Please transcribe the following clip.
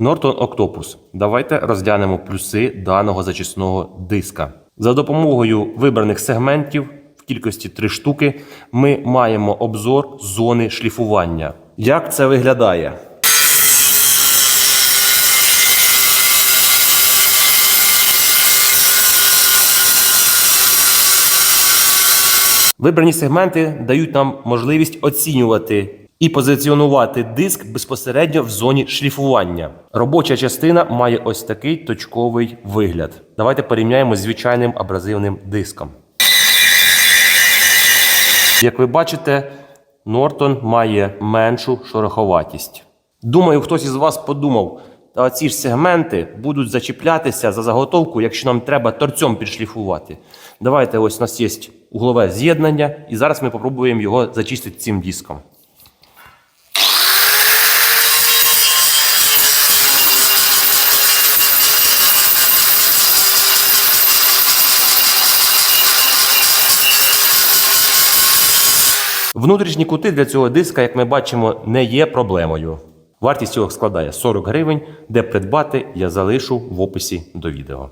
Norton Octopus. Давайте розглянемо плюси даного зачисного диска. За допомогою вибраних сегментів в кількості 3 штуки ми маємо обзор зони шліфування. Як це виглядає? Вибрані сегменти дають нам можливість оцінювати і позиціонувати диск безпосередньо в зоні шліфування. Робоча частина має ось такий точковий вигляд. Давайте порівняємо з звичайним абразивним диском. Як ви бачите, Нортон має меншу шороховатість. Думаю, хтось із вас подумав, та ці ж сегменти будуть зачіплятися за заготовку, якщо нам треба торцем підшліфувати. Давайте ось у нас є углове з'єднання, і зараз ми спробуємо його зачистити цим диском. Внутрішні кути для цього диска, як ми бачимо, не є проблемою. Вартість цього складає 40 гривень, де придбати я залишу в описі до відео.